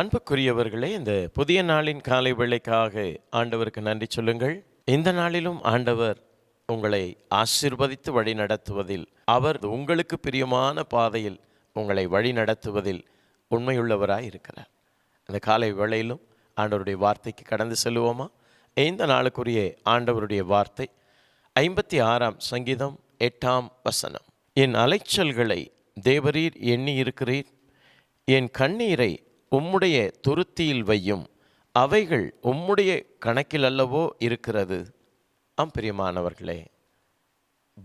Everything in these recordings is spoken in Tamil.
அன்புக்குரியவர்களே இந்த புதிய நாளின் காலை வேளைக்காக ஆண்டவருக்கு நன்றி சொல்லுங்கள். இந்த நாளிலும் ஆண்டவர் உங்களை ஆசீர்வதித்து வழி நடத்துவதில் அவர் உங்களுக்கு பிரியமான பாதையில் உங்களை வழி நடத்துவதில் உண்மையுள்ளவராய் இருக்கிறார். அந்த காலை வேளையிலும் ஆண்டவருடைய வார்த்தைக்கு கடந்து செல்லுவோமா? இந்த நாளுக்குரிய ஆண்டவருடைய வார்த்தை ஐம்பத்தி ஆறாம் சங்கீதம் எட்டாம் வசனம். என் அலைச்சல்களை தேவரீர் எண்ணி இருக்கிறீர். என் கண்ணீரை உம்முடைய துருத்தியில் வையும் அவைகள் உம்முடைய கணக்கில் அல்லவோ இருக்கிறது. ஆம் பிரியமானவர்களே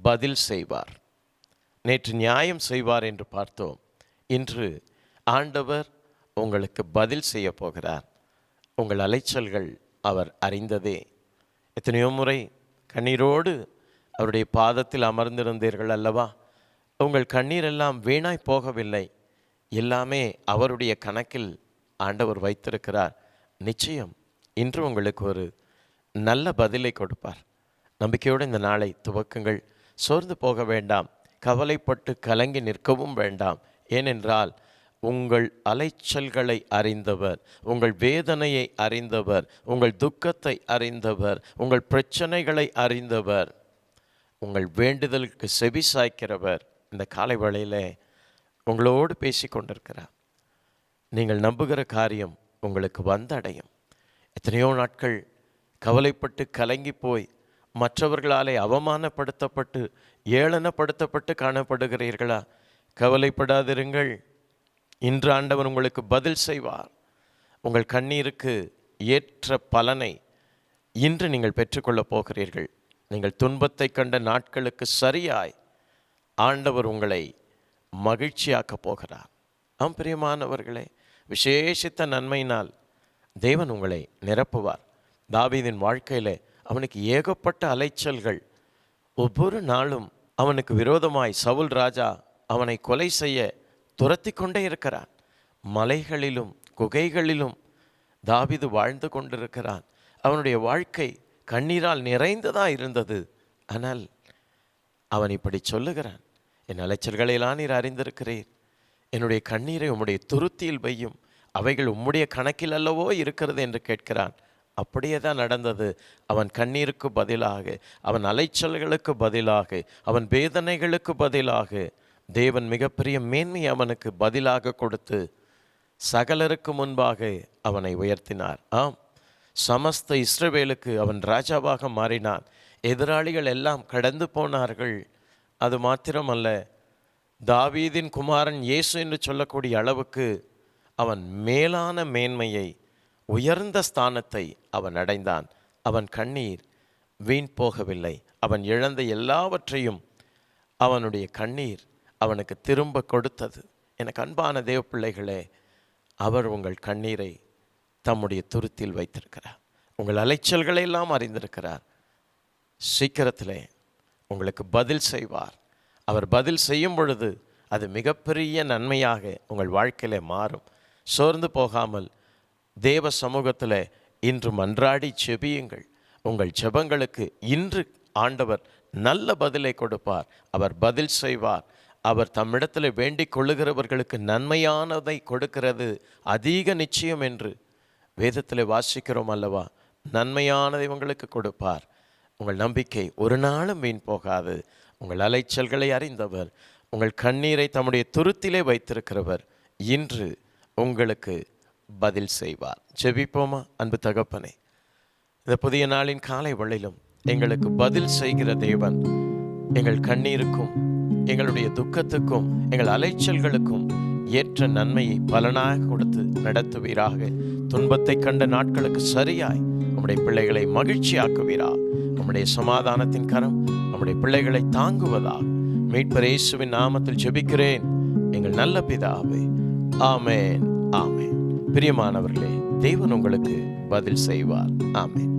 பதில் செய்வார். நேற்று நியாயம் செய்வார் என்று பார்த்தோம். இன்று ஆண்டவர் உங்களுக்கு பதில் செய்ய போகிறார். உங்கள் அலைச்சல்கள் அவர் அறிந்ததே. எத்தனையோ முறை கண்ணீரோடு அவருடைய பாதத்தில் அமர்ந்திருந்தீர்கள் அல்லவா? உங்கள் கண்ணீரெல்லாம் வீணாய் போகவில்லை. எல்லாமே அவருடைய கணக்கில் ஆண்டவர் வைத்திருக்கிறார். நிச்சயம் இன்று உங்களுக்கு ஒரு நல்ல பதிலை கொடுப்பார். நம்பிக்கையோடு இந்த நாளை துவக்குங்கள். சோர்ந்து போக வேண்டாம். கவலைப்பட்டு கலங்கி நிற்கவும் வேண்டாம். ஏனென்றால் உங்கள் அலைச்சல்களை அறிந்தவர் உங்கள் வேதனையை அறிந்தவர் உங்கள் துக்கத்தை அறிந்தவர் உங்கள் பிரச்சனைகளை அறிந்தவர் உங்கள் வேண்டுதலுக்கு செவி சாய்க்கிறவர் இந்த காலை வேளையில் உங்களோடு பேசி கொண்டிருக்கிறார் நீங்கள் நம்புகிற காரியம் உங்களுக்கு வந்தடையும். எத்தனையோ நாட்கள் கவலைப்பட்டு கலங்கி போய் மற்றவர்களாலே அவமானப்படுத்தப்பட்டு ஏளனப்படுத்தப்பட்டு காணப்படுகிறீர்களா? கவலைப்படாதிருங்கள். இன்று ஆண்டவர் உங்களுக்கு பதில் செய்வார். உங்கள் கண்ணீருக்கு ஏற்ற பலனை இன்று நீங்கள் பெற்றுக்கொள்ளப் போகிறீர்கள். நீங்கள் துன்பத்தை கண்ட நாட்களுக்கு சரியாய் ஆண்டவர் உங்களை மகிழ்ச்சியாக்கப் போகிறார். ஆம் பிரியமானவர்களே விசேஷித்த நன்மையினால் தேவன் உங்களை நிரப்புவார். தாவீதின் வாழ்க்கையில் அவனுக்கு ஏகப்பட்ட அலைச்சல்கள். ஒவ்வொரு நாளும் அவனுக்கு விரோதமாய் சவுல் ராஜா அவனை கொலை செய்ய துரத்தி கொண்டே இருக்கிறான். மலைகளிலும் குகைகளிலும் தாவிது வாழ்ந்து கொண்டிருக்கிறான். அவனுடைய வாழ்க்கை கண்ணீரால் நிறைந்ததா இருந்தது. ஆனால் அவன் இப்படி சொல்லுகிறான். என் அலைச்சல்களையெல்லாம் நீர் அறிந்திருக்கிறீர். என்னுடைய கண்ணீரை உம்முடைய துருத்தியில் வையும். அவைகள் உம்முடைய கணக்கில் அல்லவோ இருக்கிறது என்று கேட்கிறான். அப்படியே தான் நடந்தது. அவன் கண்ணீருக்கு பதிலாக அவன் அலைச்சல்களுக்கு பதிலாக அவன் வேதனைகளுக்கு பதிலாக தேவன் மிகப்பெரிய மேன்மை அவனுக்கு பதிலாக கொடுத்து சகலருக்கு முன்பாக அவனை உயர்த்தினார். ஆம். சமஸ்த இஸ்ரவேலுக்கு அவன் ராஜாவாக மாறினான். எதிராளிகள் எல்லாம் கடந்து போனார்கள். அது மாத்திரமல்ல தாவீதின் குமாரன் இயேசு என்று சொல்லக்கூடிய அளவுக்கு அவன் மேலான மேன்மையை உயர்ந்த ஸ்தானத்தை அவன் அடைந்தான். அவன் கண்ணீர் வீண் போகவில்லை. அவன் இழந்த எல்லாவற்றையும் அவனுடைய கண்ணீர் அவனுக்கு திரும்ப கொடுத்தது. எனக்கு அன்பான தேவ பிள்ளைகளே அவர் உங்கள் கண்ணீரை தம்முடைய துருத்தில் வைத்திருக்கிறார். உங்கள் அலைச்சல்களை எல்லாம் அறிந்திருக்கிறார். சீக்கிரத்திலே உங்களுக்கு பதில் செய்வார். அவர் பதில் செய்யும் பொழுது அது மிகப்பெரிய நன்மையாக உங்கள் வாழ்க்கையில் மாறும். சோர்ந்து போகாமல் தேவ சமூகத்தில் இன்று மன்றாடி செபியுங்கள். உங்கள் ஜெபங்களுக்கு இன்று ஆண்டவர் நல்ல பதிலை கொடுப்பார். அவர் பதில் செய்வார். அவர் தம்மிடத்தில் வேண்டிக் கொள்ளுகிறவர்களுக்கு நன்மையானதை கொடுக்கிறது அதிக நிச்சயம் என்று வேதத்தில் வாசிக்கிறோம் அல்லவா? நன்மையானதை உங்களுக்கு கொடுப்பார். உங்கள் நம்பிக்கை ஒரு நாளும் வீண் போகாது. உங்கள் அலைச்சல்களை அறிந்தவர் உங்கள் கண்ணீரை தம்முடைய துருத்திலே வைத்திருக்கிறவர் இன்று உங்களுக்கு பதில் செய்வார். ஜெபிப்போமா அன்பு தகப்பனே? இந்த புதிய நாளின் காலை வழியிலும் எங்களுக்கு பதில் செய்கிற தேவன் எங்கள் கண்ணீருக்கும் எங்களுடைய துக்கத்துக்கும் எங்கள் அலைச்சல்களுக்கும் ஏற்ற நன்மையை பலனாக கொடுத்து நடத்துவீராக. துன்பத்தை கண்ட நாட்களுக்கு சரியாய் நம்முடைய பிள்ளைகளை மகிழ்ச்சியாக்குவீராக. நம்முடைய சமாதானத்தின் கரம் நம்முடைய பிள்ளைகளை தாங்குவதாக. மீட்பர் இயேசுவின் நாமத்தில் ஜெபிக்கிறேன். எங்கள் நல்ல பிதாவே ஆமேன் ஆமேன். பிரியமானவர்களே தேவன் உங்களுக்கு பதில் செய்வார். ஆமேன்.